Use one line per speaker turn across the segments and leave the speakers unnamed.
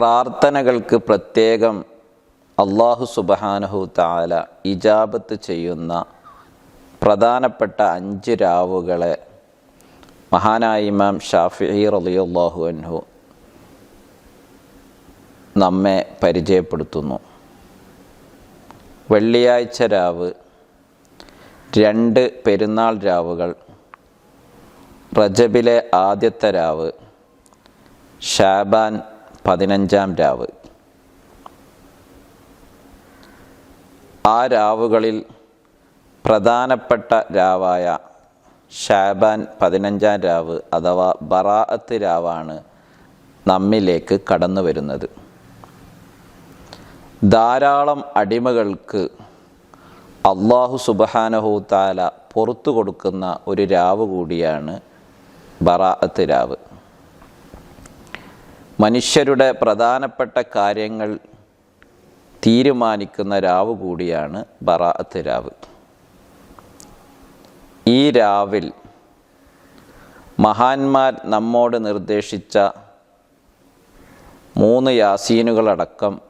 പ്രാർത്ഥനകൾക്ക് പ്രത്യേകം അള്ളാഹു സുബഹാനഹു താല ഇജാബത്ത് ചെയ്യുന്ന പ്രധാനപ്പെട്ട അഞ്ച് രാവുകളെ മഹാനായ ഇമാം ഷാഫി റലിയുള്ളാഹു അൻഹു നമ്മെ പരിചയപ്പെടുത്തുന്നു. വെള്ളിയാഴ്ച രാവ് രണ്ട് പെരുന്നാൾ രാവുകൾ റജബിലെ ആദ്യത്തെ രാവ് ഷാബാൻ പതിനഞ്ചാം രാവ്. ആ രാവുകളിൽ പ്രധാനപ്പെട്ട രാവായ ഷാബാൻ പതിനഞ്ചാം രാവ് അഥവാ ബറാഅത്ത് രാവാണ് നമ്മിലേക്ക് കടന്നു വരുന്നത്. ധാരാളം അടിമകൾക്ക് അള്ളാഹു സുബഹാനഹു താല പുറത്തു കൊടുക്കുന്ന ഒരു രാവ് കൂടിയാണ് ബറാഅത്ത് രാവ്. മനുഷ്യരുടെ പ്രധാനപ്പെട്ട കാര്യങ്ങൾ തീരുമാനിക്കുന്ന രാവ് കൂടിയാണ് ബറാഅത്ത് രാവ്. ഈ രാവിൽ മഹാന്മാർ നമ്മോട് നിർദ്ദേശിച്ച മൂന്ന് യാസീനുകളടക്കം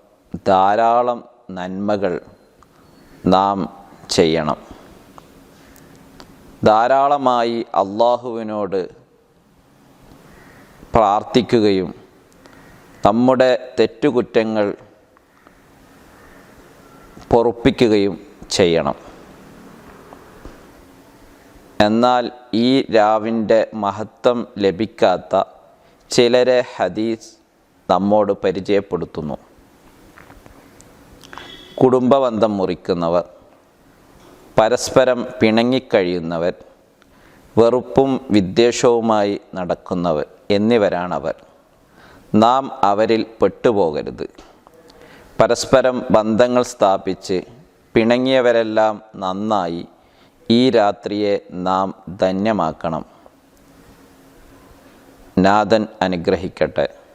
ധാരാളം നന്മകൾ നാം ചെയ്യണം. ധാരാളമായി അള്ളാഹുവിനോട് പ്രാർത്ഥിക്കുകയും നമ്മുടെ തെറ്റുകുറ്റങ്ങൾ പൊറുപ്പിക്കുകയും ചെയ്യണം. എന്നാൽ ഈ രാവിന്റെ മഹത്വം ലഭിക്കാത്ത ചിലരെ ഹദീസ് നമ്മോട് പരിചയപ്പെടുത്തുന്നു. കുടുംബബന്ധം മുറിക്കുന്നവർ പരസ്പരം പിണങ്ങിക്കഴിയുന്നവർ വെറുപ്പും വിദ്വേഷവുമായി നടക്കുന്നവർ എന്നിവരാണവർ. നാം അവരിൽ പെട്ടുപോകരുത്. പരസ്പരം ബന്ധങ്ങൾ സ്ഥാപിച്ച് പിണങ്ങിയവരെല്ലാം നന്നായി ഈ രാത്രിയെ നാം ധന്യമാക്കണം. നാഥൻ അനുഗ്രഹിക്കട്ടെ.